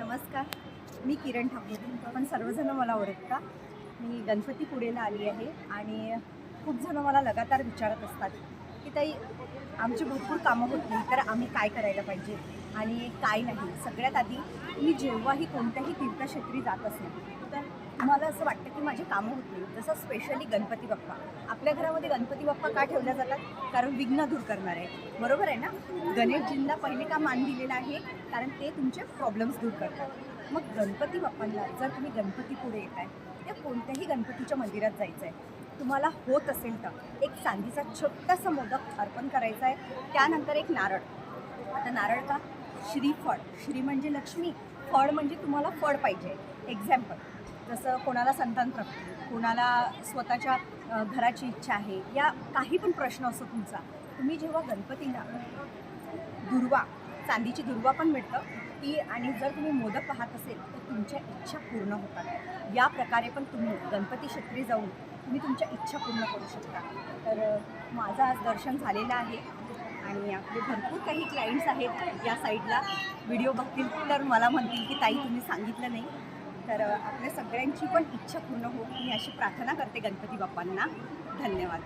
नमस्कार. मी किरण ठाकूर. पण सर्वजण मला ओळखता. मी गणपतीपुळेला आली आहे आणि खूप जण मला लगातार विचारत असतात की ताई आमची भरपूर कामं होती तर आम्ही काय करायला पाहिजे? आणि काय नाही. सगळ्यात आधी मी जेव्हाही कोणत्याही तीर्थक्षेत्री जात असेल तर मला असं वाटतं की माझी कामं होत नाही जसं स्पेशली गणपती बाप्पा. आपल्या घरामध्ये गणपती बाप्पा का ठेवल्या जातात? कारण विघ्न दूर करणार आहे बरोबर आहे ना? गणेशजींना पहिले का मान दिलेला आहे? कारण ते तुमचे प्रॉब्लेम्स दूर करतात. मग गणपती बाप्पांना जर तुम्ही गणपती पुढे येत आहे त्या कोणत्याही गणपतीच्या मंदिरात जायचं आहे तुम्हाला होत असेल तर एक चांदीचा छोटासा मोदक अर्पण करायचा आहे त्यानंतर एक नारळ. आता नारळ का? श्रीफळ श्री म्हणजे लक्ष्मी फळ म्हणजे तुम्हाला फळ पाहिजे. एक्झाम्पल जसं कोणाला संतान प्राप्ती कोणाला स्वतःच्या घराची इच्छा आहे या काही पण प्रश्न असो तुमचा तुम्ही जेव्हा गणपतीला दुर्वा चांदीची दुर्वा पण मिळतं ती आणि जर तुम्ही मोदक पाहत असेल तर तुमच्या इच्छा पूर्ण होतात. या प्रकारे पण तुम्ही गणपती क्षेत्री जाऊन तुम्ही तुमच्या इच्छा पूर्ण करू शकता. तर माझं आज दर्शन झालेलं आहे. आणि आपले भरपूर काही क्लायंट्स आहेत या साईडला व्हिडिओ बघतील तर मला म्हणतील की ताई तुम्ही सांगितलं नाही. तर आपल्या सगळ्यांची पण इच्छा पूर्ण हो मी अशी प्रार्थना करते गणपती बाप्पांना. धन्यवाद.